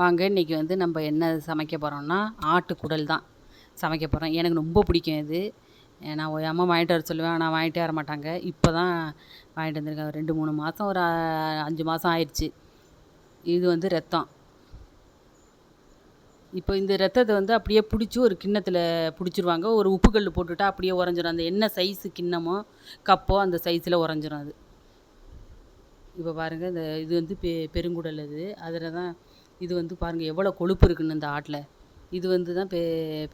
வாங்க இன்றைக்கி வந்து நம்ம என்ன சமைக்க போகிறோம்னா ஆட்டுக்குடல் தான் சமைக்க போகிறோம் எனக்கு ரொம்ப பிடிக்கும் இது. நான் என் அம்மா வாங்கிட்டு வர சொல்லுவேன். ஆனால் வாங்கிட்டே வர மாட்டாங்க. இப்போ தான் வாங்கிட்டு வந்திருக்கேன் ரெண்டு மூணு மாதம் ஒரு அஞ்சு மாதம் ஆயிடுச்சு. இது வந்து ரத்தம். இப்போ இந்த ரத்தத்தை வந்து அப்படியே பிடிச்சி ஒரு கிண்ணத்தில் பிடிச்சிருவாங்க. ஒரு உப்புக்கல் போட்டுவிட்டா அப்படியே உறைஞ்சிரும். அந்த என்ன சைஸு கிண்ணமோ கப்போ அந்த சைஸில் உறைஞ்சிரும் அது. இப்போ பாருங்கள் இந்த இது வந்து பெ பெருங்குடல் இது அதில் தான் இது வந்து பாருங்கள் எவ்வளோ கொழுப்பு இருக்குன்னு இந்த ஆட்டில். இது வந்து தான் பெ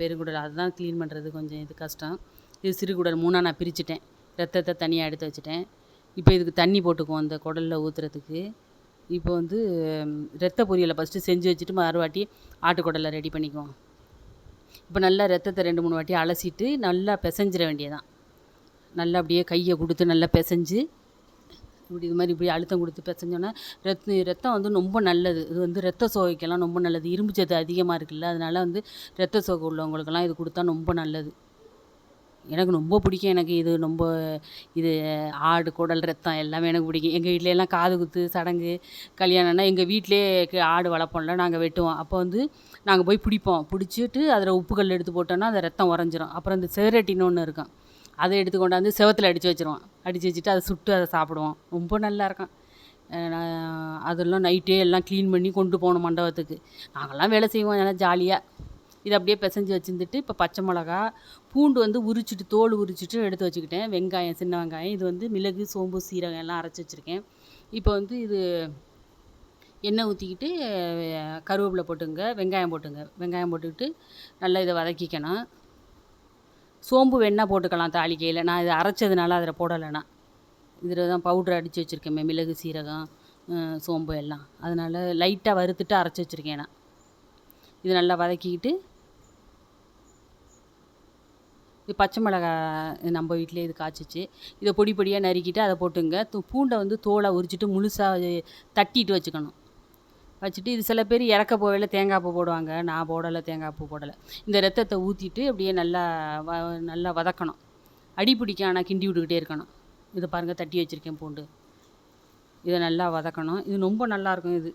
பெருங்குடல். அதுதான் க்ளீன் பண்ணுறது கொஞ்சம் இது கஷ்டம். இது சிறுகுடல் மூணாக நான் பிரிச்சுட்டேன். ரத்தத்தை தனியாக எடுத்து வச்சுட்டேன். இப்போ இதுக்கு தண்ணி போட்டுக்குவோம் அந்த குடலில் ஊற்றுறதுக்கு இப்போ வந்து ரத்த பொரியலை ஃபஸ்ட்டு செஞ்சு வச்சுட்டு மறுவாட்டி ஆட்டுக்குடலை ரெடி பண்ணிக்குவோம். இப்போ நல்லா ரத்தத்தை ரெண்டு மூணு வாட்டி அலசிட்டு நல்லா பிசைஞ்சிட வேண்டியதான் நல்லா அப்படியே கையை கொடுத்து நல்லா பிசைஞ்சு இப்படி இது மாதிரி இப்படி அழுத்தம் கொடுத்து பிசைஞ்சோன்னா ரத் ரத்தம் வந்து ரொம்ப நல்லது. இது வந்து ரத்த சோகைக்கெல்லாம் ரொம்ப நல்லது. இரும்பு சத்து அதிகமாக இருக்குல்ல அதனால் வந்து ரத்த சோகை உள்ளவங்களுக்கெல்லாம் இது கொடுத்தா ரொம்ப நல்லது. எனக்கு ரொம்ப பிடிக்கும். எனக்கு இது ரொம்ப இது ஆடு குடல் ரத்தம் எல்லாமே எனக்கு பிடிக்கும். எங்கள் வீட்டிலலாம் எல்லாம் காது குத்து சடங்கு கல்யாணம்னா எங்கள் வீட்டிலே ஆடு வளர்ப்போம்ல நாங்கள் வெட்டுவோம். அப்போ வந்து நாங்கள் போய் பிடிப்போம். பிடிச்சிட்டு அதில் உப்புக்கல் எடுத்து போட்டோன்னா அந்த ரத்தம் உறைஞ்சிரும். அப்புறம் இந்த சேரட்டின்னு ஒன்று இருக்கும். அதை எடுத்து கொண்டாந்து செவத்தில் அடித்து வச்சிருவோம். அடித்து வச்சுட்டு அதை சுட்டு அதை சாப்பிடுவோம். ரொம்ப நல்லா இருக்கும். அதெல்லாம் நைட்டே எல்லாம் க்ளீன் பண்ணி கொண்டு போகணும் மண்டபத்துக்கு. நாங்கள்லாம் வேலை செய்வோம். நல்லா ஜாலியாக இதை அப்படியே பிசைஞ்சு வச்சுருந்துட்டு இப்போ பச்சை மிளகா பூண்டு வந்து உரிச்சிட்டு தோல் உரிச்சிட்டு எடுத்து வச்சுக்கிட்டேன். வெங்காயம் சின்ன வெங்காயம் இது வந்து மிளகு சோம்பு சீரகம் எல்லாம் அரைச்சி வச்சுருக்கேன். இப்போ வந்து இது எண்ணெய் ஊற்றிக்கிட்டு கருவேப்பிலை போட்டுங்க வெங்காயம் போட்டுங்க. வெங்காயம் போட்டுக்கிட்டு நல்லா இதை வதக்கிக்கணும். சோம்பு வேணால் போட்டுக்கலாம் தாளிக்கையில். நான் இதை அரைச்சதுனால அதில் போடலைண்ணா இதில் தான் பவுட்ரு அடித்து வச்சுருக்கேன். மிளகு சீரகம் சோம்பு எல்லாம். அதனால் லைட்டாக வறுத்துட்டு அரைச்சி வச்சுருக்கேன் நான். இது நல்லா வதக்கிக்கிட்டு இது பச்சை மிளகாய் நம்ம வீட்டிலே இது காய்ச்சிச்சு. இதை பொடி பொடியாக நறுக்கிட்டு அதை போட்டுங்க. பூண்டை வந்து தோலை உரிச்சிட்டு முழுசாக தட்டிட்டு வச்சுக்கணும். வச்சுட்டு இது சில பேர் இறக்க போவையில் தேங்காய் பூ போடுவாங்க. நான் போடலை தேங்காய் பூ போடலை. இந்த ரத்தத்தை ஊற்றிட்டு அப்படியே நல்லா வ நல்லா வதக்கணும். அடி பிடிக்க ஆனால் கிண்டி விட்டுக்கிட்டே இருக்கணும். இதை பாருங்கள் தட்டி வச்சுருக்கேன் பூண்டு. இதை நல்லா வதக்கணும். இது ரொம்ப நல்லாயிருக்கும் இது.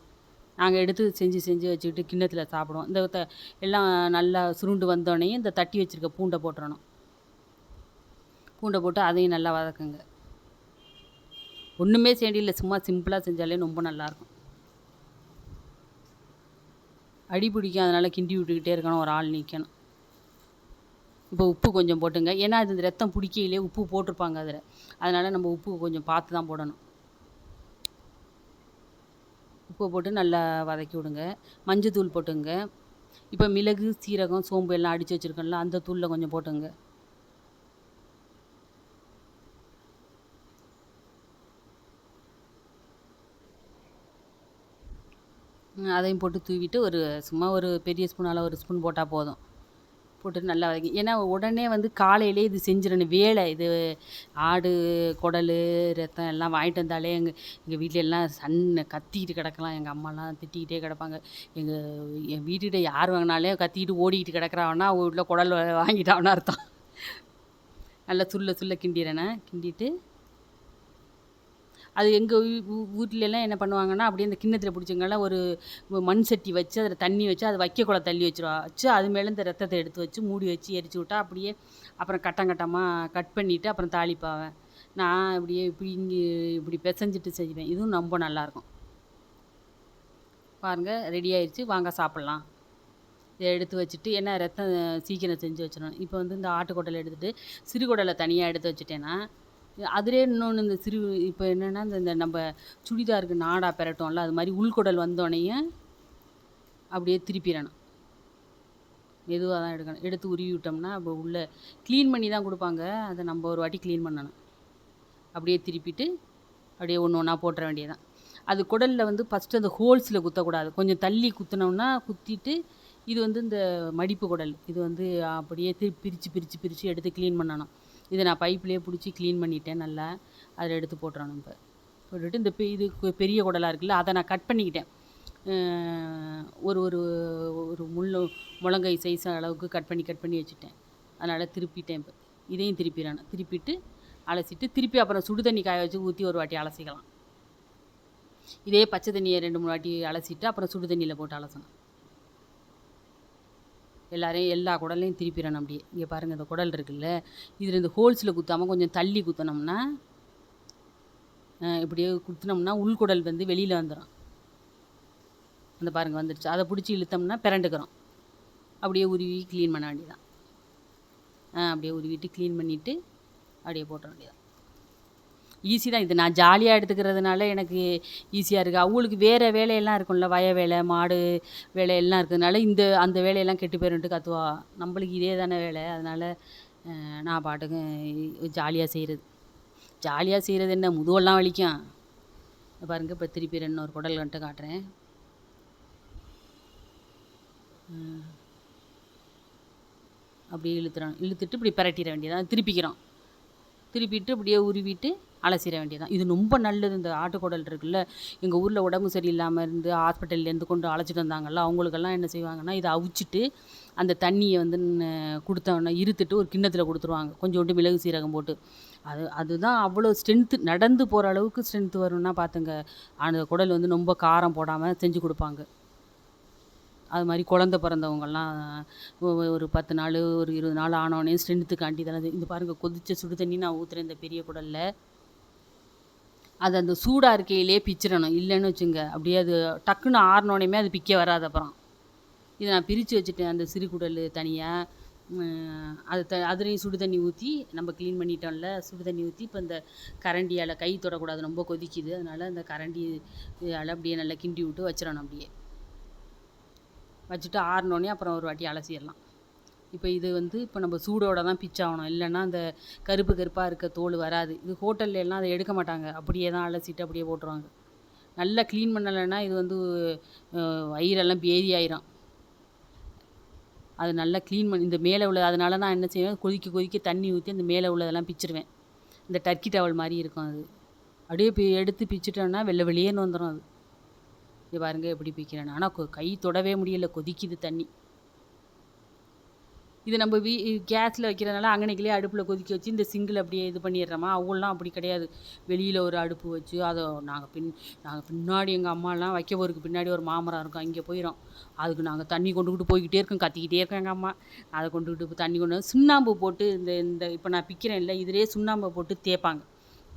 நாங்கள் எடுத்து செஞ்சு செஞ்சு வச்சுக்கிட்டு கிண்ணத்தில் சாப்பிடுவோம். இந்த எல்லாம் நல்லா சுருண்டு வந்தோடனே இந்த தட்டி வச்சுருக்க பூண்டை போட்டுறணும். பூண்டை போட்டு அதையும் நல்லா வதக்குங்க. ஒன்றுமே செடியில் சும்மா சிம்பிளாக செஞ்சாலே ரொம்ப நல்லாயிருக்கும் அடி பிடிக்கும் அதனால் கிண்டி விட்டுக்கிட்டே இருக்கணும் ஒரு ஆள் நிற்கணும் இப்போ உப்பு கொஞ்சம் போட்டுங்க. ஏன்னா அது இந்த ரத்தம் பிடிக்கையிலே உப்பு போட்டிருப்பாங்க அதில். அதனால் நம்ம உப்பு கொஞ்சம் பார்த்து தான் போடணும். உப்பு போட்டு நல்லா வதக்கி விடுங்க. மஞ்சத்தூள் போட்டுங்க. இப்போ மிளகு சீரகம் சோம்பு எல்லாம் அடித்து வச்சுருக்கோம்ல அந்த தூளில் கொஞ்சம் போட்டுங்க. அதையும் போட்டு தூவிட்டு ஒரு சும்மா ஒரு பெரிய ஸ்பூனால் ஒரு ஸ்பூன் போட்டால் போதும். போட்டு நல்லா வதக்கி ஏன்னா உடனே வந்து காலையிலே இது செஞ்சிடணும். வேலை இது ஆடு குடல் ரத்தம் எல்லாம் வாங்கிட்டு வந்தாலே எங்கள் எங்கள் வீட்டில எல்லாம் சன்னை கத்திக்கிட்டு கிடக்கலாம். எங்கள் அம்மாலாம் திட்டிக்கிட்டே கிடப்பாங்க. எங்கள் என் வீட்டுக்கிட்ட யார் வாங்கினாலே கத்திக்கிட்டு ஓடிக்கிட்டு கிடக்குறாங்கன்னா அவங்க வீட்டில் குடல் வாங்கிட்டாங்கன்னா அர்த்தம். நல்லா சுள்ள சுள்ள கிண்டிடுறேனே கிண்டிட்டு அது எங்கள் வீட்லலாம் என்ன பண்ணுவாங்கன்னா அப்படியே அந்த கிண்ணத்தில் பிடிச்சவங்கலாம் ஒரு மண் சட்டி வச்சு அதில் தண்ணி வச்சு அதை வைக்கக்குள்ள தள்ளி வச்சிருவா வச்சு அது மேலே இந்த ரத்தத்தை எடுத்து வச்சு மூடி வச்சு எரிச்சு விட்டா அப்படியே அப்புறம் கட்டம் கட்டமாக கட் பண்ணிவிட்டு அப்புறம் தாளிப்பாவேன். நான் இப்படியே இப்படி இங்கே இப்படி பிசைஞ்சிட்டு செய்வேன். இதுவும் ரொம்ப நல்லாயிருக்கும் பாருங்கள் ரெடி ஆயிடுச்சு வாங்க சாப்பிட்லாம். இதை எடுத்து வச்சுட்டு என்ன ரத்தம் சீக்கிரம் செஞ்சு வச்சிடணும். இப்போ வந்து இந்த ஆட்டுக்குடலை எடுத்துகிட்டு சிறுகுடலை தனியாக எடுத்து வச்சுட்டேன்னா அதிலே இன்னொன்று இந்த சிறு இப்போ என்னென்னா இந்த இந்த நம்ம சுடிதாருக்கு நாடா பெரட்டோம்ல அது மாதிரி உள்குடல் வந்தோடனே அப்படியே திருப்பிடணும். மெதுவாக தான் எடுக்கணும். எடுத்து உருவி விட்டோம்னா அப்போ உள்ளே க்ளீன் பண்ணி தான் கொடுப்பாங்க. அதை நம்ம ஒரு வாட்டி க்ளீன் பண்ணணும். அப்படியே திருப்பிட்டு அப்படியே ஒன்று ஒன்றா போட்டுற வேண்டியதான் அது குடலில் வந்து ஃபஸ்ட்டு அந்த ஹோல்ஸில் குத்தக்கூடாது. கொஞ்சம் தள்ளி குத்தினோம்னா குத்திட்டு இது வந்து இந்த மடிப்பு குடல். இது வந்து அப்படியே திரு பிரித்து பிரித்து பிரித்து எடுத்து க்ளீன் பண்ணணும். இதை நான் பைப்லேயே பிடிச்சி க்ளீன் பண்ணிட்டேன் நல்லா. அதில் எடுத்து போட்டுறணும் இப்போ. போட்டுட்டு இந்த பெ- இது பெரிய குடலாக இருக்குல்ல அதை நான் கட் பண்ணிக்கிட்டேன். ஒரு ஒரு ஒரு முள்ளு முழங்கை சைஸ் அளவுக்கு கட் பண்ணி கட் பண்ணி வச்சுட்டேன். அதனால் திருப்பிட்டேன் இப்போ. இதையும் திருப்பிடணும் திருப்பிட்டு அலசிட்டு திருப்பி அப்புறம் சுடு தண்ணி காய வச்சு ஊற்றி ஒரு வாட்டி அலசிக்கலாம். இதே பச்சை தண்ணியை ரெண்டு மூணு வாட்டி அலசிட்டு அப்புறம் சுடு தண்ணியில் போட்டு அலசணும். எல்லாரையும் எல்லா குடலையும் திருப்பிடணும் அப்படியே இங்கே பாருங்கள் இந்த குடல் இருக்குல்ல. இதில் இந்த ஹோல்ஸில் குத்தாமல் கொஞ்சம் தள்ளி குத்தினோம்னா இப்படியே குத்தினோம்னா உள்குடல் வந்து வெளியில் வந்துடும் அந்த பாருங்கள் வந்துடுச்சு அதை பிடிச்சி இழுத்தோம்னா பிறண்டுக்கிறோம். அப்படியே உருவி க்ளீன் பண்ண வேண்டியதான் அப்படியே உருவிட்டு க்ளீன் பண்ணிவிட்டு அப்படியே போட்டுற வேண்டியதான் ஈஸி தான். இது நான் ஜாலியாக எடுத்துக்கிறதுனால எனக்கு ஈஸியாக இருக்குது அவங்களுக்கு வேறு வேலையெல்லாம் இருக்கும்ல. வய வேலை மாடு வேலையெல்லாம் இருக்கிறதுனால இந்த அந்த வேலையெல்லாம் கெட்டு போயிருன்ட்டு கத்துவா. நம்மளுக்கு இதே தானே வேலை. அதனால் நான் பாட்டுக்கு ஜாலியாக செய்கிறது ஜாலியாக செய்கிறது என்ன? முதுவெல்லாம் வலிக்கும். பாருங்கள் இப்போ திருப்பி ரெண்டு ஒரு குடல் வந்துட்டு காட்டுறேன். அப்படியே இழுத்துறோம். இழுத்துட்டு இப்படி பிரட்டிட வேண்டியதான் திருப்பிக்கிறோம். திருப்பிட்டு இப்படியே உருவிட்டு அலசிட வேண்டியதான் இது ரொம்ப நல்லது. இந்த ஆட்டுக்குடல் இருக்குல்ல எங்கள் ஊரில் உடம்பு சரியில்லாமல் இருந்து ஹாஸ்பிட்டல்லேருந்து கொண்டு அழைச்சிட்டு வந்தாங்கல்ல அவங்களுக்கெல்லாம் என்ன செய்வாங்கன்னா இதை அவிச்சிட்டு அந்த தண்ணியை வந்து கொடுத்தோன்னா இருத்துட்டு ஒரு கிண்ணத்தில் கொடுத்துருவாங்க. கொஞ்சோண்டு மிளகு சீரகம் போட்டு. அது அதுதான் அவ்வளோ ஸ்ட்ரென்த்து நடந்து போகிற அளவுக்கு ஸ்ட்ரென்த்து வரும்னா பார்த்துங்க அந்த குடல் வந்து ரொம்ப காரம் போடாமல் செஞ்சு கொடுப்பாங்க. அது மாதிரி குழந்த பிறந்தவங்கெல்லாம் ஒரு பத்து நாள் ஒரு இருபது நாள் ஆனோடனே ஸ்ட்ரென்த்துக்காண்டி தானே இது பாருங்கள் கொதித்த சுடு தண்ணி நான் ஊற்றுறேன் இந்த பெரிய குடலில். அது அந்த சூடாக இருக்கையிலே பிச்சிடணும். இல்லைன்னு வச்சுங்க அப்படியே அது டக்குன்னு ஆறினோடனே அது பிக்க வராது அப்புறம். இதை நான் பிரித்து வச்சுட்டேன் அந்த சிறு குடல் தனியாக அது த அதுலேயும் சுடு தண்ணி ஊற்றி நம்ம க்ளீன் பண்ணிட்டோம்ல சுடு தண்ணி ஊற்றி இப்போ இந்த கரண்டியால் கை தொடக்கூடாது ரொம்ப கொதிக்குது. அதனால் அந்த கரண்டி அப்படியே நல்லா கிண்டி விட்டு வச்சிடணும் அப்படியே. வச்சுட்டு ஆறினோடனே அப்புறம் ஒரு வாட்டி அலசிடலாம். இப்போ இது வந்து இப்போ நம்ம சூடோட தான் பிச்சாகணும் இல்லைன்னா அந்த கருப்பு கருப்பாக இருக்க தோல் வராது. இது ஹோட்டல்ல எல்லாம் அதை எடுக்க மாட்டாங்க. அப்படியே தான் அலசிட்டு அப்படியே போட்டுருவாங்க. நல்லா க்ளீன் பண்ணலைன்னா இது வந்து வயிறெல்லாம் பேதி ஆயிரும். அது நல்லா க்ளீன் பண்ணி இந்த மேலே உள்ள அதனால நான் என்ன செய்வேன்? கொதிக்க கொதிக்க தண்ணி ஊற்றி அந்த மேலே உள்ளதெல்லாம் பிச்சிருவேன். இந்த டர்க்கி டவல் மாதிரி இருக்கும் அது. அப்படியே பி எடுத்து பிச்சுட்டோன்னா வெள்ளை வெளியேன்னு வந்துடும் அது. இது பாருங்க எப்படி பிக்கிறேன்னு. ஆனால் கை தொடவே முடியல. கொதிக்குது தண்ணி. இது நம்ம வீ கேஸில் வைக்கிறதுனால அங்கனைக்கிலே அடுப்பில் கொதிக்க வச்சு இந்த சிங்கிள் அப்படியே இது பண்ணிடுறோமா? அவங்களாம் அப்படி கிடையாது. வெளியில் ஒரு அடுப்பு வச்சு அதை நாங்கள் பின் நாங்கள் பின்னாடி எங்கள் அம்மாலாம் வைக்க போருக்கு பின்னாடி ஒரு மாமரம் இருக்கும். அங்கே போயிடும். அதுக்கு நாங்கள் தண்ணி கொண்டுக்கிட்டு போய்கிட்டே இருக்கோம். கத்திக்கிட்டே இருக்கோம் எங்கள் அம்மா. அதை கொண்டுக்கிட்டு தண்ணி கொண்டு வந்து சுண்ணாம்பு போட்டு இந்த இந்த இப்போ நான் பிக்கிறேன் இல்லை இதிலே சுண்ணாம்பை போட்டு தேய்ப்பாங்க.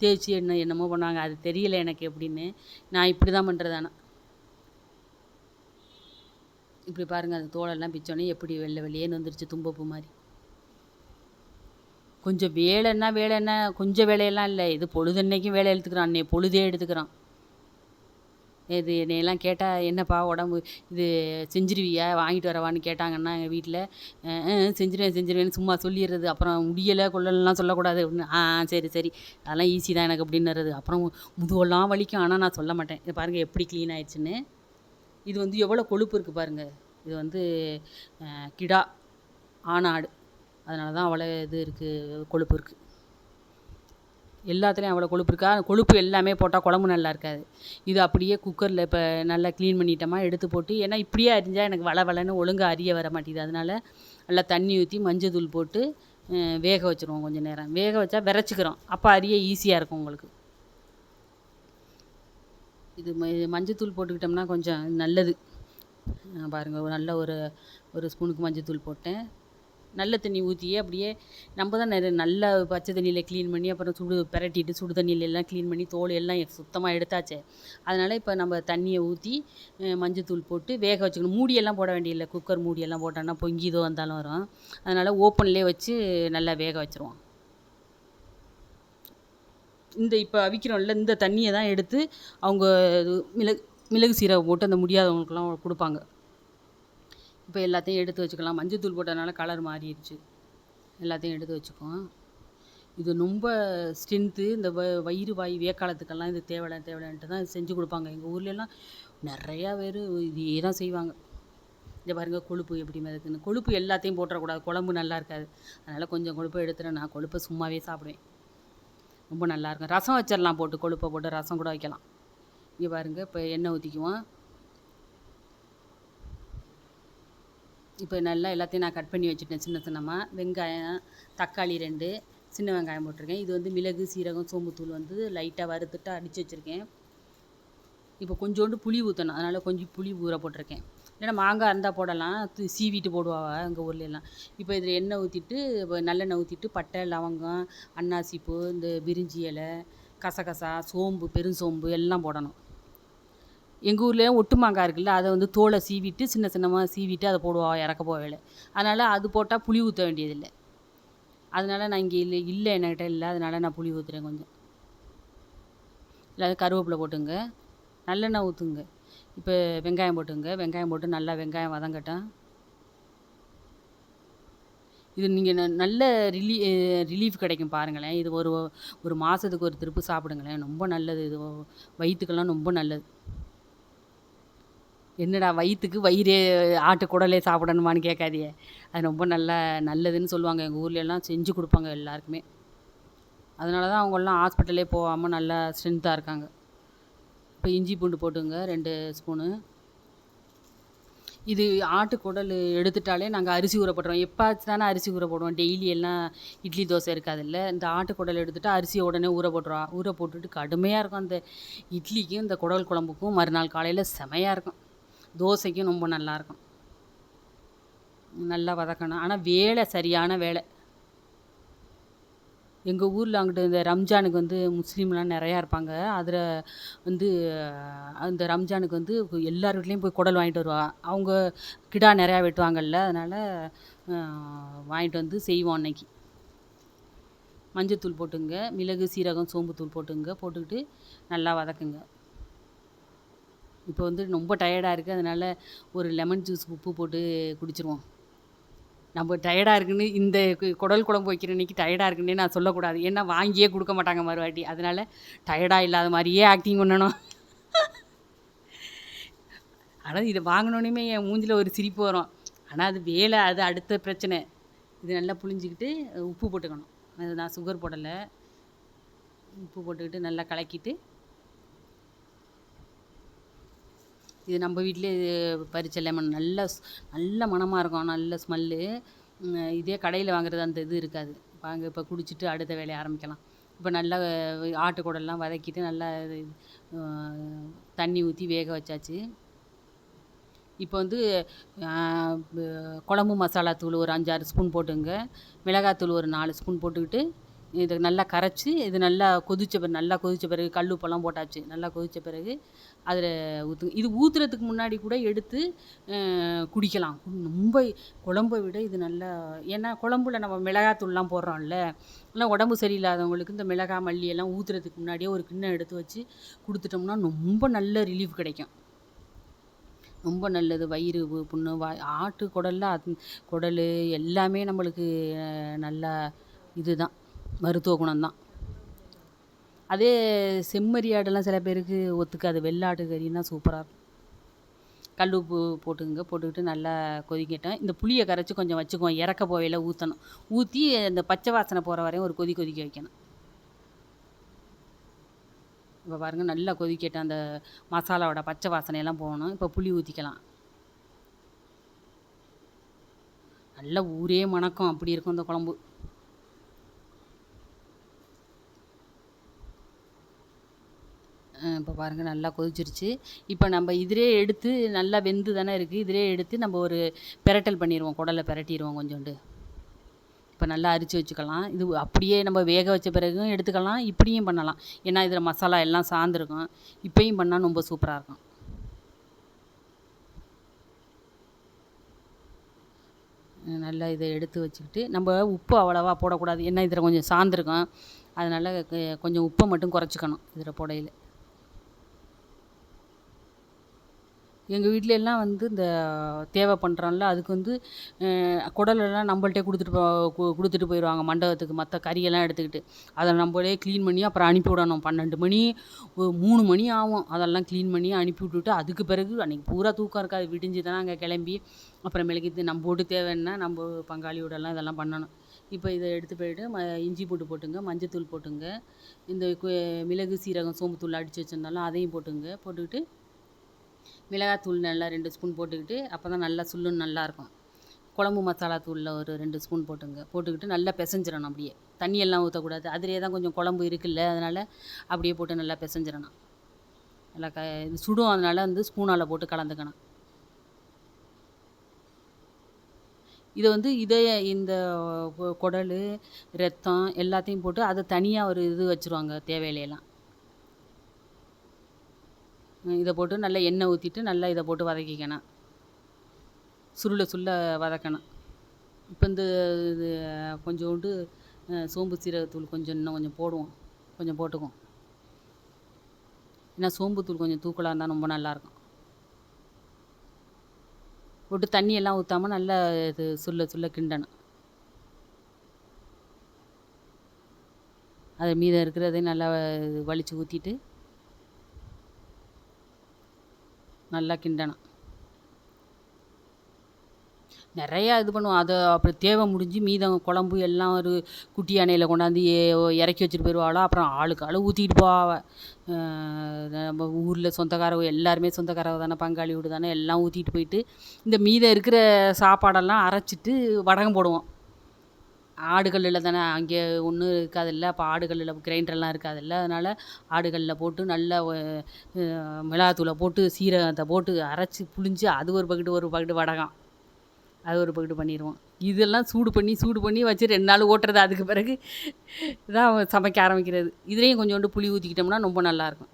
தேய்ச்சி என்ன என்னமோ பண்ணுவாங்க. அது தெரியல எனக்கு எப்படின்னு. நான் இப்படி தான் பண்ணுறது ஆனால் இப்படி பாருங்கள் அந்த தோலெல்லாம் பிச்சோன்னே எப்படி வெள்ளை வெளியேன்னு வந்துருச்சு தும்பப்பூ மாதிரி. கொஞ்சம் வேலைன்னா வேலைன்னா கொஞ்சம் வேலையெல்லாம் இல்லை. இது பொழுதன்னைக்கும் வேலை எடுத்துக்கிறான் அன்னை பொழுதே எடுத்துக்கிறான். இது என்னையெல்லாம் கேட்டால் என்னப்பா உடம்பு இது செஞ்சிருவியா? வாங்கிட்டு வரவான்னு கேட்டாங்கன்னா எங்கள் வீட்டில் செஞ்சிருவேன் செஞ்சிருவேன்னு சும்மா சொல்லிடுறது அப்புறம் முடியலை கொள்ளலாம் சொல்லக்கூடாது. அப்படின்னு ஆ சரி சரி. அதெல்லாம் ஈஸி தான் எனக்கு அப்படின்னுறது. அப்புறம் முதுவெல்லாம் வலிக்கும். ஆனால் நான் சொல்ல மாட்டேன். இது பாருங்கள் எப்படி க்ளீன் ஆயிடுச்சுன்னு. இது வந்து எவ்வளோ கொழுப்பு இருக்குது பாருங்கள் இது வந்து கிடா ஆணாடு. அதனால தான் அவ்வளோ இது இருக்குது கொழுப்பு இருக்குது எல்லாத்துலேயும் அவ்வளோ கொழுப்பு இருக்கா. கொழுப்பு எல்லாமே போட்டால் குழம்பு நல்லா இருக்காது. இது அப்படியே குக்கரில் இப்போ நல்லா க்ளீன் பண்ணிட்டோமா எடுத்து போட்டு ஏன்னா இப்படியே அரிஞ்சால் எனக்கு வள வளன்னு ஒழுங்காக அரிய வர மாட்டேங்குது. அதனால் நல்லா தண்ணி ஊற்றி மஞ்சள் தூள் போட்டு வேக வச்சுருவோம் கொஞ்சம் நேரம். வேக வச்சா விரைச்சிக்கிறோம். அப்போ அரிய ஈஸியாக இருக்கும் உங்களுக்கு. இது மஞ்சத்தூள் போட்டுக்கிட்டோம்னா கொஞ்சம் நல்லது. பாருங்கள் ஒரு நல்ல ஒரு ஒரு ஸ்பூனுக்கு மஞ்சத்தூள் போட்டேன். நல்ல தண்ணி ஊற்றியே அப்படியே நம்ம தான் நிறைய நல்ல பச்சை தண்ணியில் க்ளீன் பண்ணி அப்புறம் சுடு பெரட்டிட்டு சுடு தண்ணியில எல்லாம் க்ளீன் பண்ணி தோல் எல்லாம் சுத்தமாக எடுத்தாச்சே. அதனால் இப்போ நம்ம தண்ணியை ஊற்றி மஞ்சத்தூள் போட்டு வேக வச்சுக்கணும். மூடியெல்லாம் போட வேண்டியதில்லை குக்கர் மூடியெல்லாம் போட்டோன்னா பொங்கிதோ வந்தாலும் வரும். அதனால் ஓப்பன்லேயே வச்சு நல்லா வேக வச்சுருவோம். இந்த இப்போ அவிக்கிறோம்ல இந்த தண்ணியை தான் எடுத்து அவங்க மிளகு மிளகு சீரகம் போட்டு அந்த முடியாதவங்களுக்குலாம் கொடுப்பாங்க. இப்போ எல்லாத்தையும் எடுத்து வச்சுக்கலாம். மஞ்சத்தூள் போட்டதுனால கலர் மாறிடுச்சு. எல்லாத்தையும் எடுத்து வச்சுக்குவோம். இது ரொம்ப ஸ்ட்ரென்த்து இந்த வ வயிறு வாய் வேக்காலத்துக்கெல்லாம் இது தேவையில்ல தேவையில்லன்ட்டு தான் செஞ்சு கொடுப்பாங்க. எங்கள் ஊர்லெலாம் நிறையா பேர் இதே தான் செய்வாங்க. இந்த பாருங்கள் கொழுப்பு எப்படி மிதக்குன்னு கொழுப்பு எல்லாத்தையும் போட்டுறக்கூடாது. குழம்பு நல்லா இருக்காது. அதனால் கொஞ்சம் கொழுப்பு எடுத்துகிறேன் நான் கொழுப்பை சும்மாவே சாப்பிடுவேன். ரொம்ப நல்லாயிருக்கும். ரசம் வச்சிடலாம் போட்டு கொழுப்பை போட்டு ரசம் கூட வைக்கலாம். இங்கே பாருங்கள் இப்போ எண்ணெய் ஊற்றிக்குவோம் இப்போ நல்லா எல்லாத்தையும் நான் கட் பண்ணி வச்சுட்டேன் சின்ன சின்னமாக வெங்காயம் தக்காளி ரெண்டு சின்ன வெங்காயம் போட்டிருக்கேன். இது வந்து மிளகு சீரகம் சோம்புத்தூள் வந்து லைட்டாக வறுத்துட்டு அடித்து வச்சுருக்கேன். இப்போ கொஞ்சோண்டு புளி ஊற்றணும் அதனால் கொஞ்சம் புளி ஊற போட்டிருக்கேன். இல்லைன்னா மாங்காய் இருந்தால் போடலாம் சீவிட்டு போடுவாங்க எங்கள் ஊர்லெலாம் இப்போ இதில் எண்ணெய் ஊற்றிட்டு நல்லெண்ணெய் ஊற்றிட்டு பட்டை லவங்கம் அன்னாசிப்பூ இந்த பிரிஞ்சி இலை கசகசா சோம்பு பெருஞ்சோம்பு எல்லாம் போடணும். எங்கள் ஊர்லேயும் ஒட்டு மாங்காய் இருக்குல்ல அதை வந்து தோலை சீவிட்டு சின்ன சின்னமாக சீவிட்டு அதை போடுவா இறக்க போவேல அதனால் அது போட்டால் புளி ஊற்ற வேண்டியதில்லை. அதனால் நான் இங்கே இல்லை இல்லை என்கிட்ட இல்லை அதனால் நான் புளி ஊற்றுறேன் கொஞ்சம். இல்லை கருவேப்பிலை போட்டுங்க. நல்லெண்ணெய் ஊற்றுங்க இப்போ வெங்காயம் போட்டுங்க. வெங்காயம் போட்டு நல்லா வெங்காயம் வதங்கட்டும். இது நீங்கள் நல்ல ரிலீ ரிலீஃப் கிடைக்கும் பாருங்களேன். இது ஒரு ஒரு மாதத்துக்கு ஒரு திருப்பு சாப்பிடுங்களேன். ரொம்ப நல்லது. இது வயிற்றுக்கெல்லாம் ரொம்ப நல்லது. என்னடா வயிற்றுக்கு வயிறே ஆட்டு குடலே சாப்பிடணுமான்னு கேட்காதியே அது ரொம்ப நல்ல நல்லதுன்னு சொல்லுவாங்க. எங்கள் ஊர்லெல்லாம் செஞ்சு கொடுப்பாங்க எல்லாருக்குமே. அதனால தான் அவங்கெல்லாம் ஹாஸ்பிட்டலே போகாமல் நல்லா ஸ்ட்ரென்த்தாக இருக்காங்க. இப்போ இஞ்சி பூண்டு போட்டுங்க ரெண்டு ஸ்பூனு இது ஆட்டு குடல் எடுத்துட்டாலே நாங்கள் அரிசி ஊற போட்டுருவோம். எப்பாச்சும் தானே அரிசி ஊற போடுவோம். டெய்லி எல்லாம் இட்லி தோசை இருக்காதுல்ல. இந்த ஆட்டு குடல் எடுத்துட்டு அரிசியை உடனே ஊற போட்டுருவோம் ஊற போட்டுட்டு கடுமையாக இருக்கும் அந்த இட்லிக்கும் இந்த குடல் குழம்புக்கும் மறுநாள் காலையில் செமையாக இருக்கும். தோசைக்கும் ரொம்ப நல்லாயிருக்கும் நல்லா வதக்கணும். ஆனால் வேலை சரியான வேலை. எங்கள் ஊரில் அங்கிட்டு இந்த ரம்ஜானுக்கு வந்து முஸ்லீம்லாம் நிறையா இருப்பாங்க. அதில் வந்து அந்த ரம்ஜானுக்கு வந்து எல்லார் வீட்லேயும் போய் குடல் வாங்கிட்டு வருவாள் அவங்க கிடா நிறையா வெட்டுவாங்கல்ல அதனால் வாங்கிட்டு வந்து செய்வோம் அன்னைக்கு. மஞ்சத்தூள் போட்டுங்க மிளகு சீரகம் சோம்புத்தூள் போட்டுங்க போட்டுக்கிட்டு நல்லா வதக்குங்க. இப்போ வந்து ரொம்ப டயர்டாக இருக்குது அதனால் ஒரு லெமன் ஜூஸ் உப்பு போட்டு குடிச்சிருவோம். நம்ம டயர்டாக இருக்குன்னு இந்த குடல் குழம்பு வைக்கிற இன்னைக்கு டயர்டாக இருக்குன்னே நான் சொல்லக்கூடாது. ஏன்னா வாங்கியே கொடுக்க மாட்டாங்க மறுவாட்டி. அதனால் டயர்டாக இல்லாத மாதிரியே ஆக்டிங் பண்ணணும். ஆனால் இதை வாங்கினோன்னே என் மூஞ்சில் ஒரு சிரிப்பு வரும். ஆனால் அது வேலை அது அடுத்த பிரச்சனை. இது நல்லா புளிஞ்சிக்கிட்டு உப்பு போட்டுக்கணும். அது நான் சுகர் போடலை. உப்பு போட்டுக்கிட்டு நல்லா கலக்கிட்டு இது நம்ம வீட்டிலே பறித்த லெமன் நல்ல நல்ல மணமாக இருக்கும் நல்ல ஸ்மெல்லு. இதே கடையில் வாங்குறது அந்த இது இருக்காது. வாங்க இப்போ குடிச்சிட்டு அடுத்த வேலையை ஆரம்பிக்கலாம். இப்போ நல்லா அஹ், ஆட்டுக்குடல்லாம் வதக்கிட்டு நல்லா தண்ணி ஊற்றி வேக வச்சாச்சு. இப்போ வந்து குழம்பு மசாலா தூள் ஒரு அஞ்சாறு ஸ்பூன் போட்டுங்க. மிளகாத்தூள் ஒரு நாலு ஸ்பூன் போட்டுக்கிட்டு இது நல்லா கரைச்சி இது நல்லா கொதித்த பிறகு நல்லா கொதித்த பிறகு கல் உப்பெல்லாம் போட்டாச்சு. நல்லா கொதித்த பிறகு அதில் ஊற்று இது ஊற்றுறதுக்கு முன்னாடி கூட எடுத்து குடிக்கலாம். ரொம்ப குழம்பை விட இது நல்லா ஏன்னா குழம்புல நம்ம மிளகாத்தூள்லாம் போடுறோம்ல ஆனால் உடம்பு சரியில்லாதவங்களுக்கு இந்த மிளகா மல்லி எல்லாம் ஊற்றுறதுக்கு முன்னாடியே ஒரு கிண்ணம் எடுத்து வச்சு கொடுத்துட்டோம்னா ரொம்ப நல்ல ரிலீஃப் கிடைக்கும். ரொம்ப நல்லது. வயிறு புண்ணு வா ஆட்டு குடல்ல அது குடல் எல்லாமே நம்மளுக்கு நல்லா இதுதான். மருத்துவ குணம்தான். அதே செம்மறி ஆடெல்லாம் சில பேருக்கு ஒத்துக்காது. வெள்ளாட்டு கறின்னா சூப்பராக இருக்கும். கல் உப்பு போட்டுங்க போட்டுக்கிட்டு நல்லா கொதிக்கட்டும். இந்த புளியை கரைச்சி கொஞ்சம் வச்சுக்குவோம். இறக்க போவையில் ஊற்றணும் ஊற்றி அந்த பச்சை வாசனை போகிற வரையும் ஒரு கொதி கொதிக்க வைக்கணும். இப்போ பாருங்கள் நல்லா கொதிக்கட்டும். அந்த மசாலாவோட பச்சை வாசனையெல்லாம் போகணும். இப்போ புளி ஊற்றிக்கலாம் நல்ல ஊரே மணக்கம். அப்படி இருக்கும் அந்த குழம்பு. இப்போ பாருங்கள் நல்லா கொதிச்சிருச்சு. இப்போ நம்ம இதிலே எடுத்து நல்லா வெந்து தானே இருக்குது இதிலே எடுத்து நம்ம ஒரு பெரட்டல் பண்ணிடுவோம் குடலை பெரட்டிடுவோம் கொஞ்சோண்டு. இப்போ நல்லா அரிச்சு வச்சுக்கலாம். இது அப்படியே நம்ம வேக வச்ச பிறகும் எடுத்துக்கலாம். இப்படியும் பண்ணலாம். ஏன்னா இதில் மசாலா எல்லாம் சார்ந்துருக்கும். இப்பயும் பண்ணால் ரொம்ப சூப்பராக இருக்கும். நல்லா இதை எடுத்து வச்சுக்கிட்டு நம்ம உப்பு அவ்வளோவா போடக்கூடாது. ஏன்னா இதில் கொஞ்சம் சார்ந்துருக்கும். அதனால் கொஞ்சம் உப்பை மட்டும் குறைச்சிக்கணும் இதில் புடையில். எங்கள் வீட்டில எல்லாம் வந்து இந்த தேவை பண்ணுறோம்ல அதுக்கு வந்து குடலெல்லாம் நம்மள்ட்டே கொடுத்துட்டு போ கொடுத்துட்டு போயிடுவாங்க மண்டபத்துக்கு. மற்ற கறியெல்லாம் எடுத்துக்கிட்டு அதை நம்மளே க்ளீன் பண்ணி அப்புறம் அனுப்பி விடணும். பன்னெண்டு மணி ஒரு மூணு மணி ஆகும். அதெல்லாம் க்ளீன் பண்ணி அனுப்பி விட்டுட்டு அதுக்கு பிறகு அன்றைக்கி பூரா தூக்கம் இருக்காது. விடிஞ்சு தான் அங்கே கிளம்பி அப்புறமேலுக்கு இது நம்ம வீட்டு தேவைன்னா நம்ம பங்காளியோடலாம் இதெல்லாம் பண்ணணும். இப்போ இதை எடுத்து போயிட்டு ம இஞ்சி போட்டு போட்டுங்க மஞ்சத்தூள் போட்டுங்க இந்த கு- மிளகு சீரகம் சோம்புத்தூள் அடித்து வச்சுருந்தாலும் அதையும் போட்டுங்க. போட்டுக்கிட்டு மிளகாத்தூள் நல்லா ரெண்டு ஸ்பூன் போட்டுக்கிட்டு அப்போ தான் நல்லா சுல்லுன்னு நல்லாயிருக்கும். குழம்பு மசாலா தூளில் ஒரு ரெண்டு ஸ்பூன் போட்டுங்க. போட்டுக்கிட்டு நல்லா பிசைஞ்சிடணும் அப்படியே. தண்ணியெல்லாம் ஊற்றக்கூடாது. அதிலே தான் கொஞ்சம் குழம்பு இருக்குல்ல அதனால் அப்படியே போட்டு நல்லா பிசைஞ்சிடணும். நல்லா க இது சுடும் அதனால் வந்து ஸ்பூனால் போட்டு கலந்துக்கணும். இதை வந்து இதய இந்த கொ- குடல் ரத்தம் எல்லாத்தையும் போட்டு அதை தனியாக ஒரு இது வச்சுருவாங்க தேவையிலையெல்லாம் இதை போட்டு நல்லா எண்ணெய் ஊற்றிட்டு நல்லா இதை போட்டு வதக்கிக்கணும். சுருள சுருள வதக்கணும். இப்போ இந்த இது கொஞ்சோண்டு சோம்பு சீரகத்தூள் கொஞ்சம் இன்னும் கொஞ்சம் போடுவோம். கொஞ்சம் போட்டுக்குவோம். ஏன்னா சோம்புத்தூள் கொஞ்சம் தூக்கலாக இருந்தால் ரொம்ப நல்லாயிருக்கும் போட்டு தண்ணியெல்லாம் ஊற்றாம நல்லா இது சுள்ள சுள்ள கிண்டணும். அது மீதம் இருக்கிறதையும் நல்லா வலித்து ஊற்றிட்டு நல்லா கிண்டணும் நிறையா இது பண்ணுவோம் அதை அப்புறம் தேவை முடிஞ்சு மீதம் குழம்பு எல்லாம் ஒரு குட்டி யானையில் கொண்டாந்து ஏ- இறக்கி வச்சுட்டு போயிடுவாளோ அப்புறம் ஆளுக்கு ஆளு ஊற்றிக்கிட்டு போவாள் நம்ம ஊரில் சொந்தக்காரவங்க எல்லாருமே சொந்தக்காரவ தானே பங்காளி வீடு தானே எல்லாம் ஊற்றிட்டு போயிட்டு இந்த மீதம் இருக்கிற சாப்பாடெல்லாம் அரைச்சிட்டு வடகம் போடுவோம் ஆடுகளில் தானே அங்கே ஒன்றும் இருக்காதுல்ல. அப்போ ஆடுகளில் கிரைண்டர்லாம் இருக்காதுல்ல. அதனால் ஆடுகளில் போட்டு நல்லா மிளகாத்தூளை போட்டு சீரகத்தை போட்டு அரைச்சி புளிஞ்சு அது ஒரு பக்கெட்டு ஒரு பக்கெட்டு வடகம். அது ஒரு பக்கெட்டு பண்ணிடுவோம் இதெல்லாம் சூடு பண்ணி சூடு பண்ணி வச்சு ரெண்டு நாள் ஓட்டுறது. அதுக்கு பிறகு தான் சமைக்க ஆரம்பிக்கிறது. இதுலேயும் கொஞ்சோண்டு புளி ஊற்றிக்கிட்டோம்னா ரொம்ப நல்லாயிருக்கும்.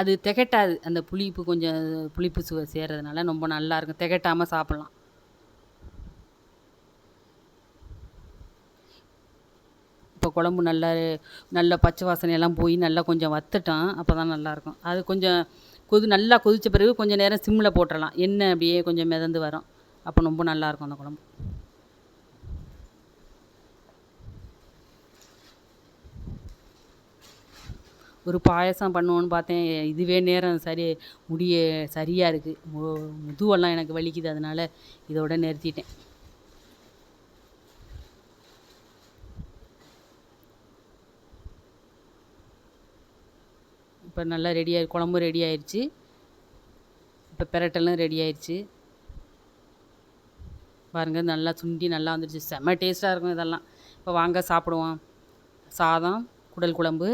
அது திகட்டாது. அந்த புளிப்பு கொஞ்சம் புளிப்பு சுவை சேர்றதுனால ரொம்ப நல்லாயிருக்கும். திகட்டாமல் சாப்பிட்லாம். இப்போ குழம்பு நல்லா நல்ல பச்சை வாசனையெல்லாம் போய் நல்லா கொஞ்சம் வத்தட்டும் அப்போ தான் நல்லாயிருக்கும். அது கொஞ்சம் கொதி நல்லா கொதித்த பிறகு கொஞ்சம் நேரம் சிம்மில் போட்டுடலாம் எண்ணெய் அப்படியே கொஞ்சம் மிதந்து வரும். அப்போ ரொம்ப நல்லாயிருக்கும் அந்த குழம்பு. ஒரு பாயசம் பண்ணுவோன்னு பார்த்தேன். இதுவே நேரம் சரி முடிய சரியாக இருக்குது முதுவெல்லாம் எனக்கு வலிக்குது. அதனால் இதோட நிறுத்திட்டேன். இப்போ நல்லா ரெடி ஆகி குழம்பும் ரெடி ஆயிடுச்சு இப்போ பிரட்டலும் ரெடி ஆயிடுச்சு பாருங்கள் நல்லா சுண்டி நல்லா வந்துடுச்சு செம்ம டேஸ்ட்டாக இருக்கும் இதெல்லாம். இப்போ வாங்க சாப்பிடுவோம். சாதம் குடல் குழம்பு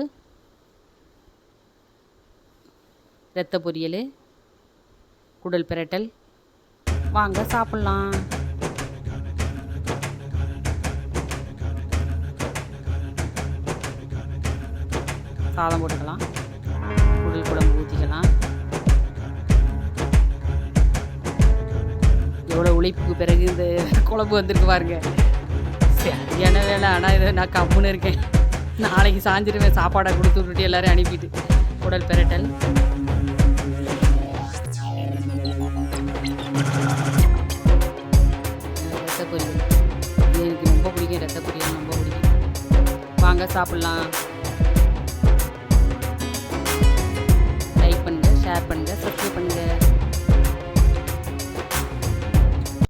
ரத்த பொரியல் குடல் பிரட்டல். வாங்க சாப்பிட்லாம். சாதம் போட்டுக்கலாம். குடல் குழம்பு ஊற்றிக்கலாம் எவ்வளோ உழைப்புக்கு பிறகு இந்த குழம்பு வந்திருக்கு பாருங்க. சரியான வேலை? ஆனால் இதை நான் கம்முன்னு இருக்கேன். நாளைக்கு சாஞ்சிருவேன் சாப்பாடை கொடுத்து விட்டுட்டு எல்லாரையும் அனுப்பிட்டு உடல் பெரட்டல் ரத்த பொரியல் எனக்கு ரொம்ப பிடிக்கும் ரத்த பொரியல் ரொம்ப பிடிக்கும். வாங்க சாப்பிட்லாம். ஷேர் பண்ணுங்கள் சப்ஸ்கிரைப் பண்ணுங்கள்